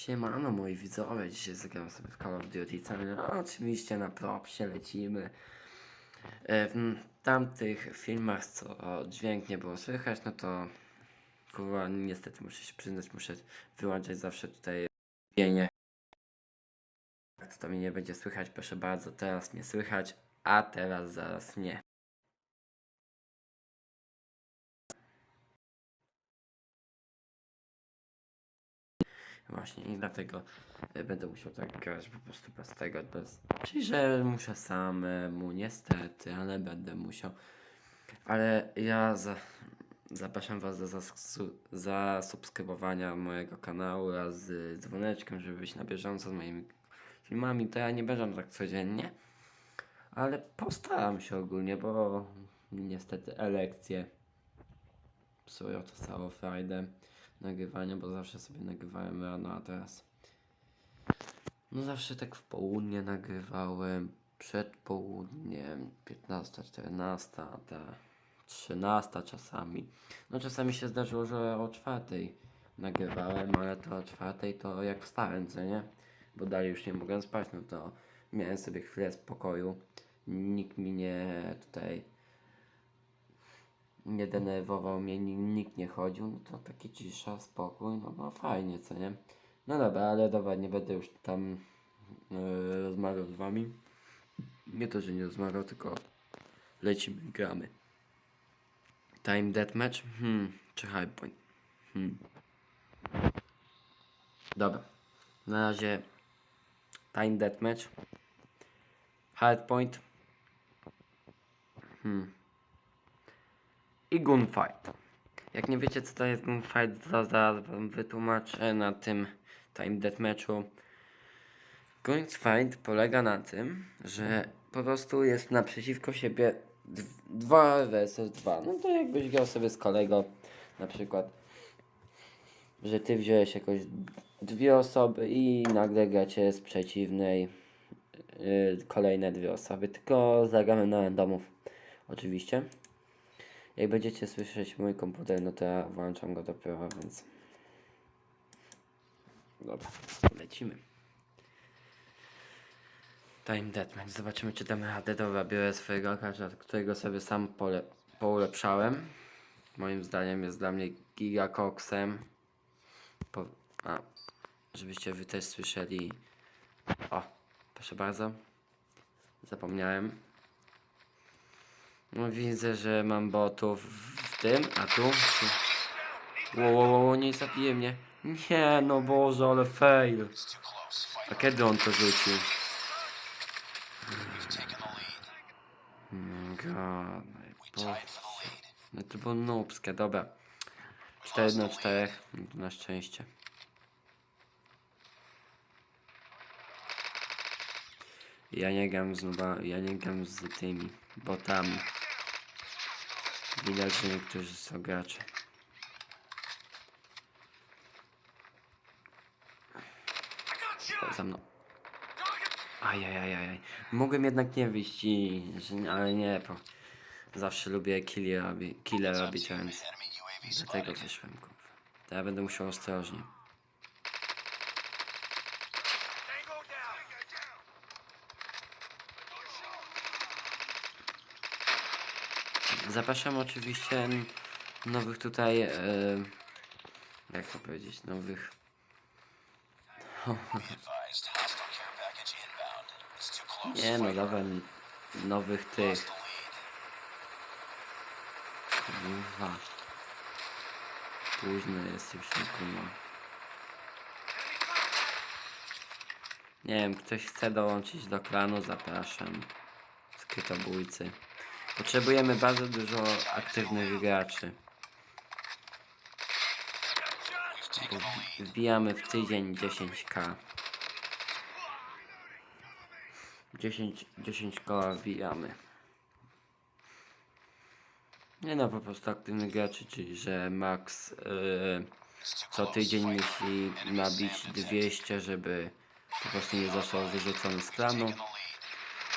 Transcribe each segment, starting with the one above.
Siemano moi widzowie, dzisiaj zagram sobie w Call of Duty cały Oczywiście na propsie lecimy. E, W tamtych filmach, co dźwięk nie było słychać, no to kurwa, niestety muszę się przyznać, muszę wyłączać zawsze tutaj pienie. Jak to mnie nie będzie słychać, proszę bardzo, teraz mnie słychać, a teraz zaraz nie. Właśnie i dlatego e, będę musiał tak grać po prostu bez tego, bez... Czyli, że muszę samemu, niestety, ale będę musiał. Ale ja za... zapraszam Was do zasu- zasubskrybowania mojego kanału z dzwoneczkiem, żeby być na bieżąco z moimi filmami. To ja nie będę tak codziennie, ale postaram się ogólnie, bo niestety elekcje psują to całą frajdę nagrywania, bo zawsze sobie nagrywałem rano, a teraz no zawsze tak w południe nagrywałem, przed południem, 15, 14, a ta 13 czasami. No czasami się zdarzyło, że o czwartej nagrywałem, ale to o czwartej to jak wstałem, co nie? Bo dalej już nie mogłem spać, no to miałem sobie chwilę spokoju. Nikt mi nie tutaj nie denerwował mnie, ni- nikt nie chodził, no to takie cisza, spokój, no, no fajnie, co nie? No dobra, ale dobra, nie będę już tam yy, rozmawiał z wami. Nie to, że nie rozmawiał, tylko lecimy, gramy. Time Deathmatch? Hmm, czy High Point? Hmm. Dobra, na razie Time Deathmatch. Hard Point. Hmm i Gunfight. Jak nie wiecie co to jest Gunfight, to zaraz wam wytłumaczę na tym Time Deathmatchu. Gunfight polega na tym, że po prostu jest naprzeciwko siebie 2 vs 2. No to jakbyś grał sobie z kolegą, na przykład, że ty wziąłeś jakoś dwie osoby i nagle gracie z przeciwnej yy, kolejne dwie osoby, tylko zagramy na randomów oczywiście. Jak będziecie słyszeć mój komputer, no to ja włączam go dopiero, więc... Dobra, lecimy. Time Deathmatch. Zobaczymy, czy damy radę. Dobra, biorę swojego akacza, którego sobie sam pole poulepszałem. Moim zdaniem jest dla mnie gigakoksem. Po a, żebyście wy też słyszeli. O, proszę bardzo. Zapomniałem. No widzę, że mam botów w tym, a tu... Wow, wow, nie zabije mnie. Nie, no Boże, ale fail. A kiedy on to rzucił? Mm, God, po... No to było noobskie, dobra. 4 na 4, no to na szczęście. Ja nie z nuba, ja nie gram z tymi botami. Widać, że niektórzy są gracze. Za mną. Ajajajaj. Mogłem jednak nie wyjść i... ale nie, bo zawsze lubię killi robi, kille robić, więc dlatego wyszłem, kurwa. Teraz będę musiał ostrożnie. Zapraszam oczywiście nowych tutaj, e, jak to powiedzieć, nowych... Nie no, dawaj nowych tych. Kurwa. Późno jest już nie kuma. Nie wiem, ktoś chce dołączyć do klanu, zapraszam. Skrytobójcy. Potrzebujemy bardzo dużo aktywnych graczy. Wbijamy w tydzień 10k. 10, 10 koła wbijamy. Nie no, po prostu aktywnych graczy, czyli że max yy, co tydzień musi nabić 200, żeby po prostu nie został wyrzucony z klanu.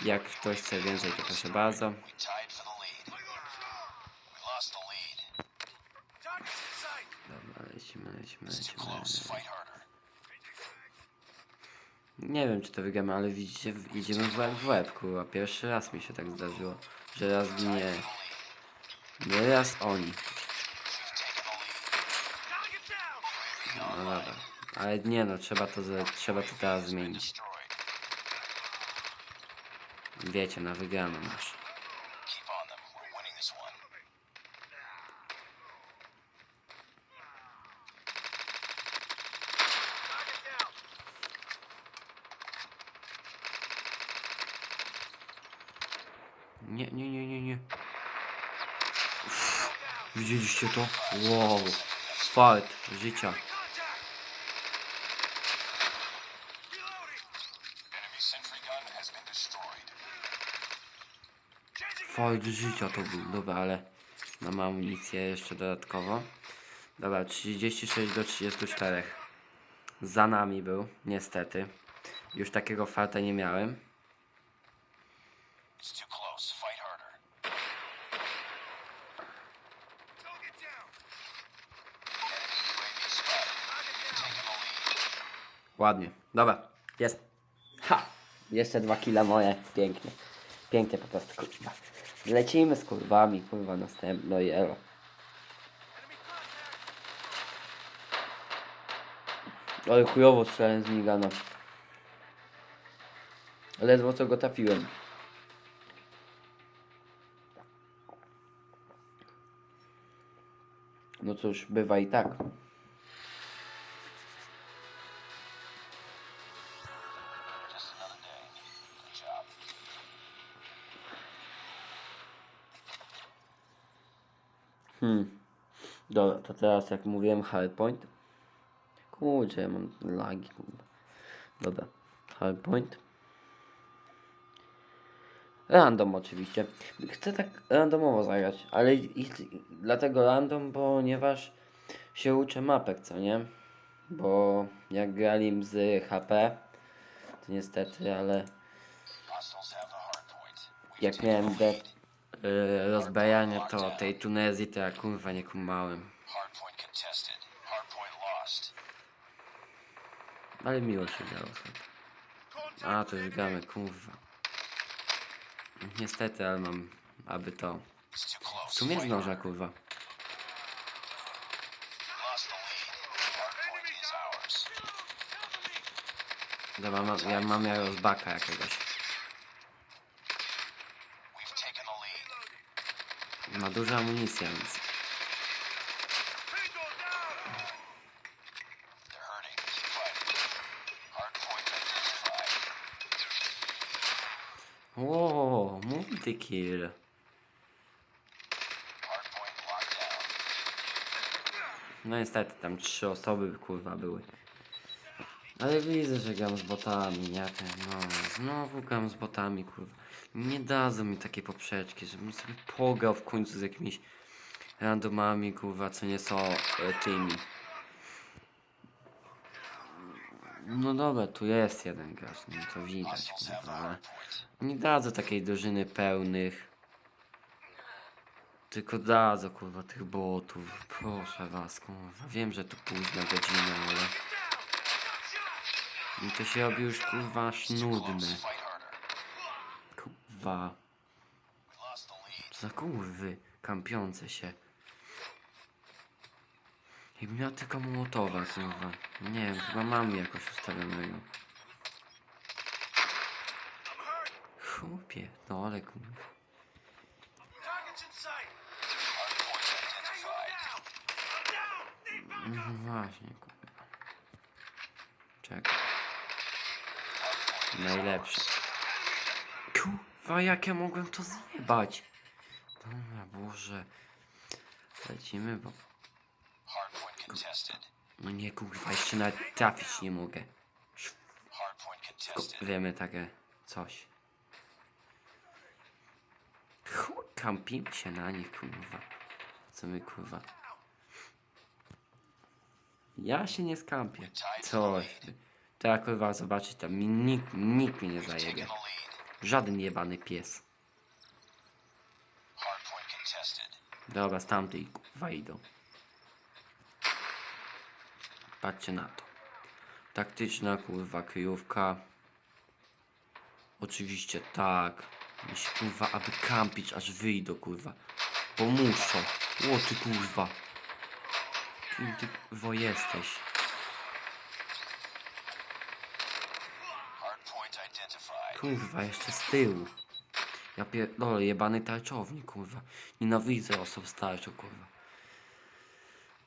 Jak ktoś chce więcej, to proszę bardzo. Dobra, lecimy, lecimy, lecimy. Nie wiem, czy to wygramy, ale widzicie, idziemy w łeb w łeb, kurwa. Pierwszy raz mi się tak zdarzyło, że raz nie. Nie raz oni. No dobra. Ale nie no, trzeba to, ze- trzeba to teraz zmienić. Nie, nie, nie. Uff, Widzieliście to? Wow. Fart życia. Fart życia to był. Dobra, ale mam amunicję jeszcze dodatkowo. Dobra, 36 do 34. Za nami był, niestety. Już takiego farta nie miałem. Ładnie. Dobra, jest. Ha! Jeszcze dwa kile moje. Pięknie. Pięknie po prostu, kurwa. Lecimy z kurwami, kurwa, następno i elo. Ale chujowo strzelałem z migana. Ledwo co go trafiłem. No cóż, bywa i tak. Hmm. Dobra, to teraz jak mówiłem hardpoint. Kurczę, ja mam lagi. Dobra, hardpoint. Random oczywiście. Chcę tak randomowo zagrać, ale i, i, dlatego random, ponieważ się uczę mapek, co nie? Bo jak grali z HP, to niestety, ale jak miałem the y, rozbejanie to tej Tunezji, to ja kurwa nie kumałem. Ale miło się grało. A, to już gramy, kurwa. Niestety, ale mam, aby to. W sumie harder. kurwa. Dobra, mam, ja mam ja rozbaka jakiegoś. Ma dużo amunicji, więc. Ło, multikill. No niestety, tam trzy osoby, kurwa, były. Ale widzę, że gram z botami? Ten, No, znowu gram z botami, kurwa. Nie dadzą mi takiej poprzeczki, żebym sobie pograł w końcu z jakimiś randomami, kurwa, co nie są e, tymi. No dobra, tu jest jeden gracz, no to widać, kurwa, ale nie dadzą takiej drużyny pełnych. Tylko dadzą, kurwa, tych botów. Proszę was, kurwa. Wiem, że to późna godzina, ale... I to się robi już, kurwa, aż nudne. Kurwa. Za kurwy kampiące się. Jakbym miał tylko mołotowa, kurwa. Nie wiem, chyba mam jakoś ustawionego. Chłopie, no ale kurwa. No właśnie, kurwa. Czekaj. Najlepsze. Kurwa, jak ja mogłem to zjebać? Dobra, Boże. Lecimy, bo... No nie, kurwa, jeszcze nawet trafić nie mogę. Wiemy takie coś. Chuj, kampimy się na nich, kurwa. Co my, kurwa. Ja się nie skampię. Coś. To ja, kurwa, zobaczyć tam. mi Nikt, nikt mnie nie zajebie. Żaden jebany pies. Dobra, z tamtej, kurwa, idą. Patrzcie na to. Taktyczna kurwa kryjówka. Oczywiście tak. Musi kurwa, aby kampić aż wyjdą kurwa. Bo muszą. O ty kurwa. Kim ty kurwa jesteś? Hardpoint identified. Kurwa, jeszcze z tyłu. Ja pierdolę, jebany tarczownik, kurwa. Nienawidzę osób z tarczą, kurwa.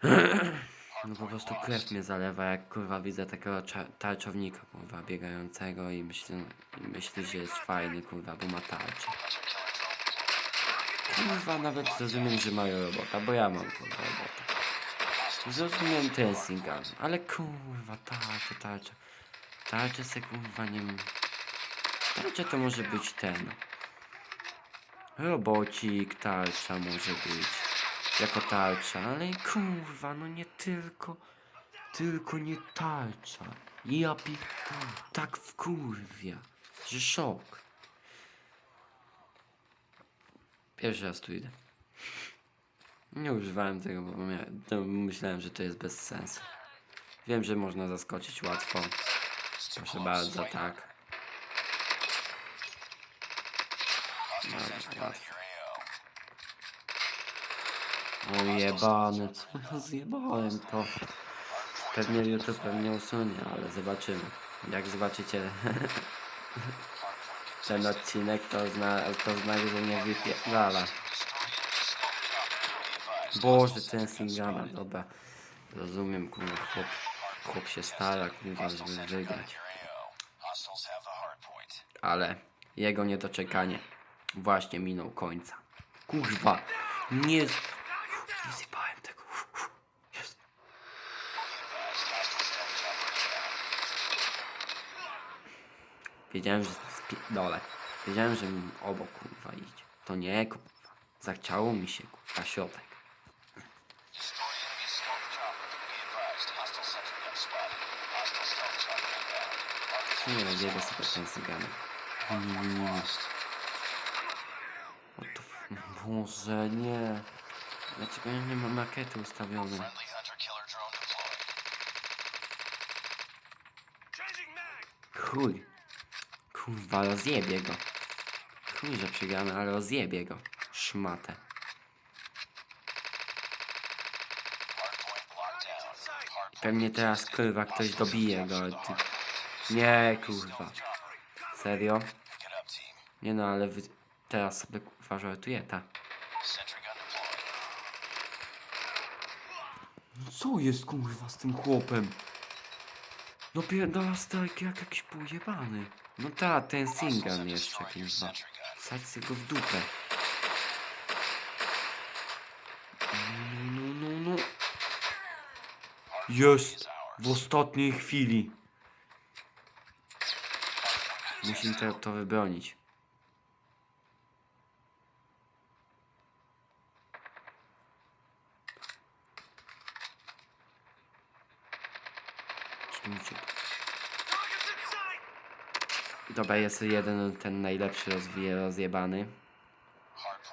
No po prostu krew mnie zalewa, jak kurwa widzę takiego tarczownika, kurwa, biegającego i myślę, i myśli, że jest fajny, kurwa, bo ma tarczę. Kurwa, nawet zrozumiem, że mają robota, bo ja mam, kurwa, robota. Zrozumiem ten singal, ale kurwa, tarcza, tarcza. Tarczę se, kurwa, nie... Tarcza to może być ten. Robocik, tarcza może być. Jako tarcza, ale kurwa, no nie tylko. Tylko nie tarcza. Ja pi... Tak wkurwia, że szok. Pierwszy raz tu idę. Nie używałem tego, bo myślałem, że to jest bez sensu. Wiem, że można zaskoczyć łatwo. Proszę bardzo, tak. Dobra, łatwo. O jebany, co ja zjebałem to. Pewnie YouTube pewnie usunie, ale zobaczymy. Jak zobaczycie ten odcinek, to, zna, to że nie wypierdala. Boże, ten Singana, dobra. Rozumiem, kurwa, chłop, chłop się stara, kurwa, żeby wygrać. Ale jego niedoczekanie właśnie minął końca. Kurwa, nie... Nie zjebałem tego. Jest. Wiedziałem, że dole. Wiedziałem, że mi obok kurwa idzie. To nie kurwa. Zachciało mi się kurwa środek. Nie wiem, biega sobie ten cyganek. Mm. Boże, nie. Dlaczego ja nie mam drone deployed. Chuj. Kurwa, rozjebie go. Chuj, że przegramy, ale rozjebie go. Szmatę. Pewnie teraz kurwa ktoś dobije go. Ty... Nie, kurwa. Serio? Nie no, ale wy... teraz sobie kurwa żartuje ta. Co jest kurwa z tym chłopem? No pierdala strajk jak jakiś pojebany. No ta, ten Singan jeszcze kurwa. sobie go w dupę. No, no, no, no. Jest! W ostatniej chwili. Musimy to, to wybronić. Dobra, jest jeden ten najlepszy rozwije rozjebany.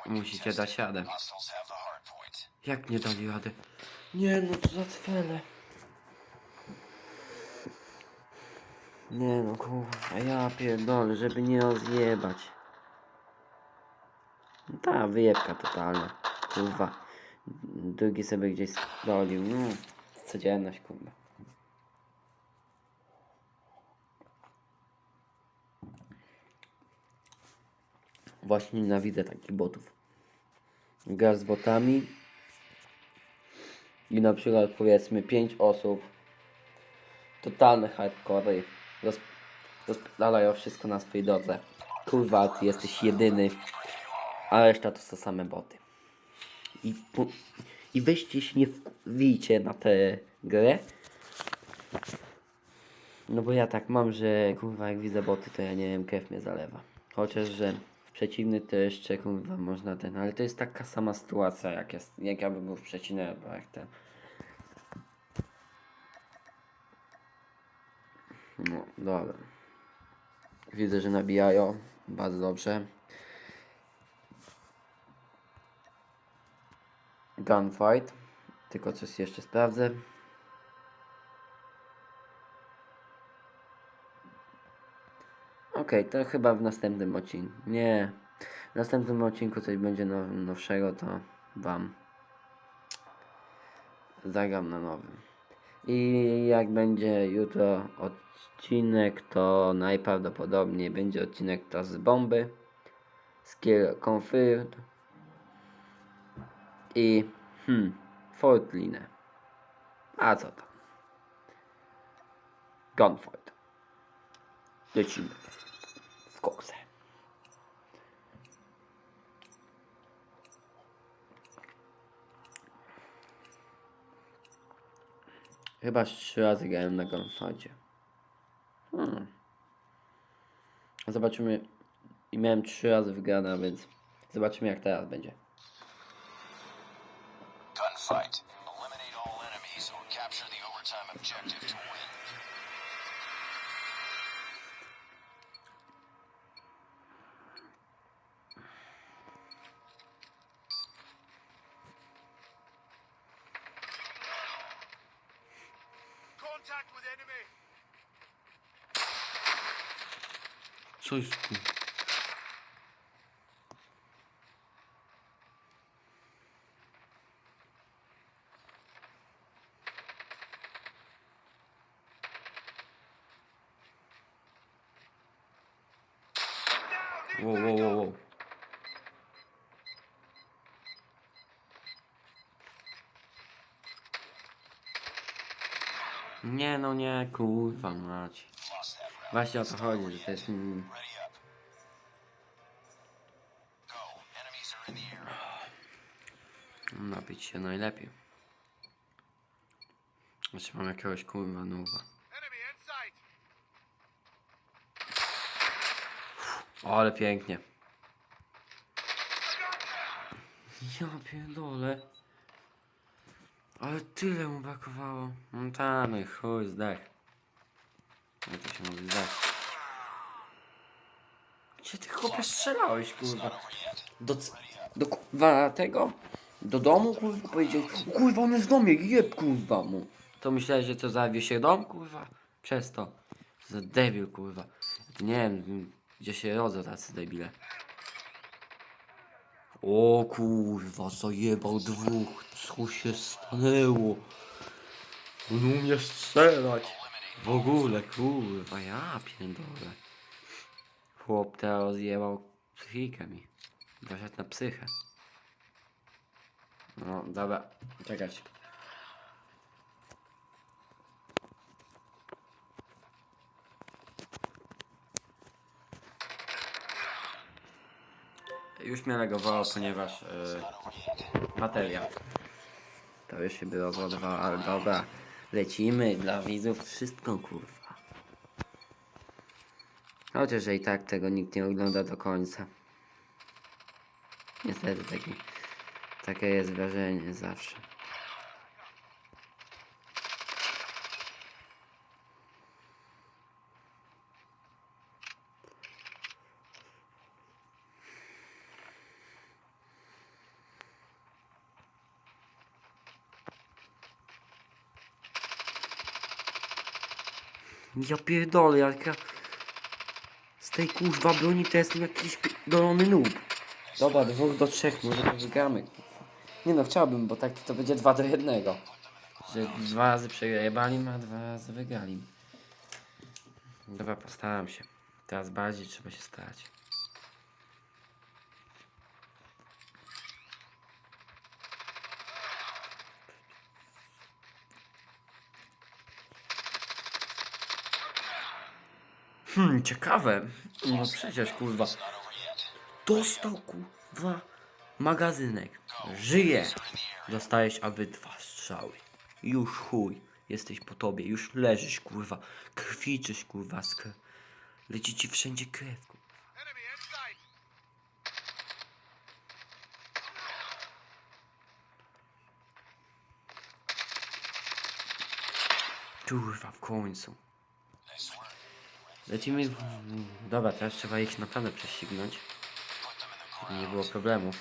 Musicie dać radę. Jak nie dali rady? Nie no, co za cwele. Nie no, kurwa, ja pierdolę, żeby nie rozjebać. No Ta wyjebka totalna. Kurwa. Drugi sobie gdzieś dolił. No, codzienność, kurwa. Właśnie nienawidzę takich botów. Gra z botami i na przykład powiedzmy 5 osób totalne hardcore roz, rozpalają wszystko na swojej drodze. Kurwa, ty jesteś jedyny, a reszta to są same boty. I, i weźcie się nie wbijcie na tę grę. No bo ja tak mam, że kurwa jak widzę boty, to ja nie wiem, krew mnie zalewa. Chociaż, że przeciwny jeszcze kurwa można ten, ale to jest taka sama sytuacja jak jest, jak ja bym był w przeciwnym, albo jak ten. No, dobra. Widzę, że nabijają. Bardzo dobrze. Gunfight. Tylko coś jeszcze sprawdzę. Okej, to chyba w następnym odcinku. Nie. W następnym odcinku coś będzie now, nowszego, to wam zagram na nowym. I jak będzie jutro odcinek, to najprawdopodobniej będzie odcinek to z bomby. Skill confirmed. I hmm, Fortline. A co tam? Gunfight. Lecimy. Koksę. Chyba trzy razy grałem na gunfightie. Hmm. Zobaczymy. I miałem trzy razy wygrane, więc zobaczymy jak teraz będzie. Gunfight. Eliminate all enemies or capture the overtime objective Coś tu. Wow, wow, wow, wow. Nie no nie, kurwa mać. Właśnie o to chodzi, że to jest... Mm, napić się najlepiej. Znaczy mam jakiegoś kurwa nuba. O, ale pięknie. Ja pierdolę. Ale tyle mu brakowało. No tam, no chuj, zdech. Jak to się mówi, zdech. Gdzie ty chłopie strzelałeś, kurwa? Do, c- do kurwa tego? Do domu, kurwa, powiedziałeś? "O, Kurwa, on jest w domie, jeb, kurwa mu. To myślałeś, że to zawie się dom, kurwa? Przez to. Za debil, kurwa. Nie wiem, gdzie się rodzą tacy debile. O kurwa, zajebał dwóch. Co się stanęło? On umie strzelać. W ogóle, kurwa, ja pierdolę. Chłop teraz rozjebał psychikę mi. Poszedł na psychę. No, dobra, czekać. Już mnie legowało, ponieważ yy, bateria. To już się było ale dobra. Lecimy dla widzów wszystko kurwa. Chociaż i tak tego nikt nie ogląda do końca. Niestety taki, takie jest wrażenie zawsze. Ja pierdolę, jak ja... Z tej kuźwa broni to jestem jakiś pierdolony noob. Dobra, dwóch do trzech, może to wygramy. kurwa. Nie no, chciałbym, bo tak to będzie dwa do jednego. Że dwa razy przejebali, a dwa razy wygrali. Dobra, postaram się. Teraz bardziej trzeba się starać. Hmm, ciekawe. No przecież kurwa. Dostał kurwa magazynek. Żyje. Dostajesz aby dwa strzały. Już chuj. Jesteś po tobie. Już leżysz kurwa. Krwiczysz kurwa. Sk Leci ci wszędzie krew. Kurwa w końcu. Lecimy w... Dobra, teraz trzeba ich naprawdę prześcignąć. Żeby nie było problemów.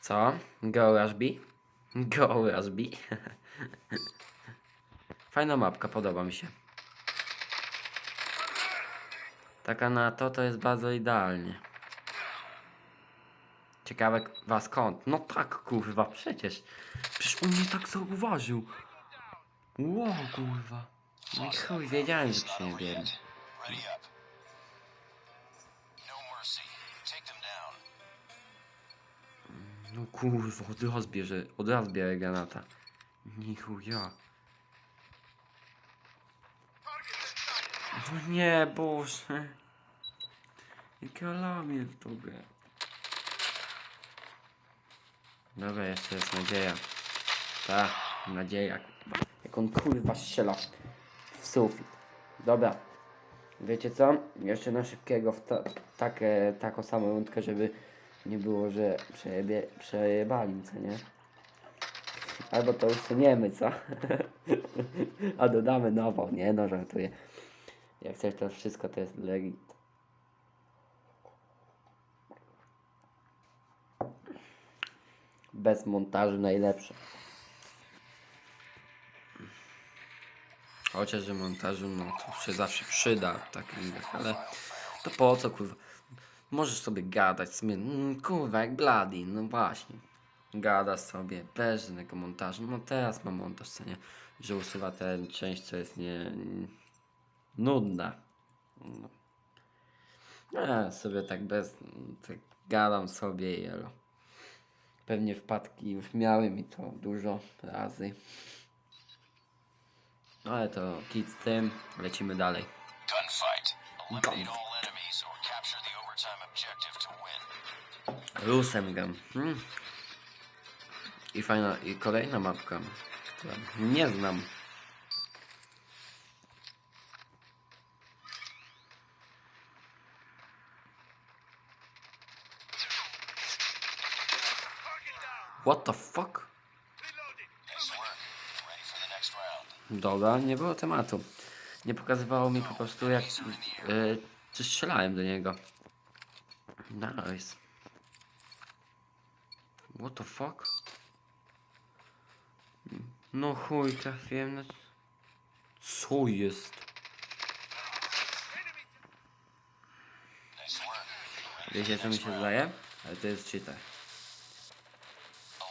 Co? Go Rush B? Go Rush B? Fajna mapka, podoba mi się. Taka na to to jest bardzo idealnie. Ciekawe was skąd? No tak kurwa, przecież. Przecież on mnie tak zauważył. Wow kurwa. No i chuj, wiedziałem, że przyjebiemy. No kurwa, od razu bierze, od razu bierze granata. Nie chuja. Target in sight. No nie, Boże. Jaka lamie w grę. Dobra, jeszcze jest nadzieja. Ta, nadzieja. Jak on kurwa strzela sufit. Dobra. Wiecie co? Jeszcze na szybkiego w ta, taką samą rundkę, żeby nie było, że przejebie, przejebali, co nie? Albo to usuniemy, co? A dodamy nową, nie no, żartuję. Jak chcesz to wszystko, to jest legit. Bez montażu najlepsze. Chociaż, że montażu, no to się zawsze przyda w takich grach, ale to po co, kurwa? Możesz sobie gadać sobie, mm, kurwa, jak Bloody, no właśnie. Gada sobie, bez żadnego montażu. No teraz ma montaż, co? Że usuwa tę część, co jest nie... nudna. No. Ja sobie tak bez... tak gadam sobie i. Pewnie wpadki już miałem i to dużo razy. No ale to kit z tym, lecimy dalej. Win. Lusem Hmm. I fajna, i kolejna mapka, którą nie znam. What the fuck? Dobra, nie było tematu. Nie pokazywało mi po prostu jak... Yy, czy strzelałem do niego. Nice. What the fuck? No chuj, trafiłem na... Co jest? Wiecie co mi się zdaje? Ale to jest cheater.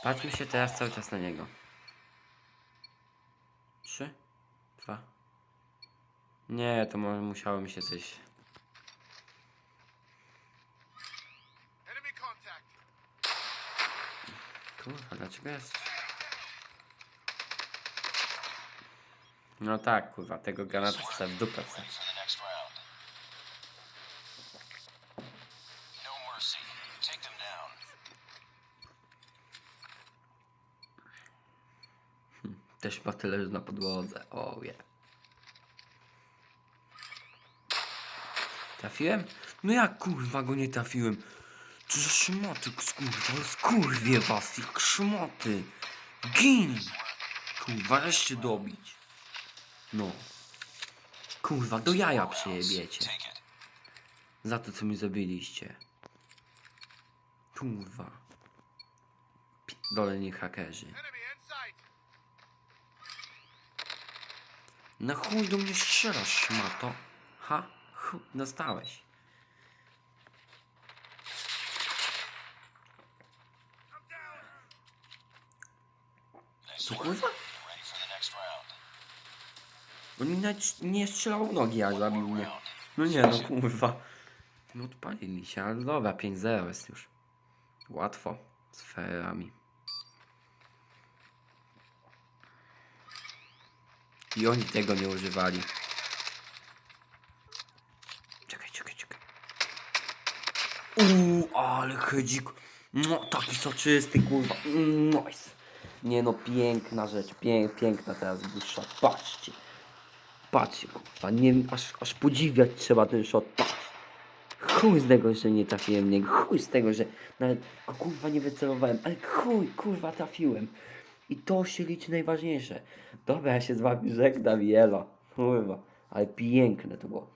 Patrzmy się teraz cały czas na niego. Trzy, dwa. Nie, to może musiało mi się coś. Kurwa, dlaczego jest? No tak, kurwa, tego granata chcę w dupę wstać. Paty leży na podłodze. O oh, yeah. Trafiłem? No jak kurwa go nie trafiłem? Co za szmoty, kurwa, skurwie was, jak szmoty. Gin! Kurwa, wreszcie dobić. No. Kurwa, do jaja przejebiecie. Za to, co mi zrobiliście. Kurwa. Doleni hakerzy. Na chuj do mnie strzelasz, szmato? Ha? Chuj, dostałeś. Co kurwa? On mi nawet nie strzelał w nogi, a zabił mnie. No nie no, kurwa. No odpalili się, ale dobra, 5-0 jest już. Łatwo. Z ferami. I oni tego nie używali. Czekaj, czekaj, czekaj. Uuu, ale hedzik. No, taki soczysty, kurwa. Nice. Nie no, piękna rzecz, pięk, piękna teraz dusza. Patrzcie. Patrzcie, kurwa, nie, aż, aż podziwiać trzeba ten shot. Patrz. Chuj z tego, że nie trafiłem niego. Chuj z tego, że nawet kurwa nie wycelowałem. Ale chuj, kurwa trafiłem. I to się liczy najważniejsze. Dobra, ja się z wami żegnam, jelo. Kurwa, ale piękne to było.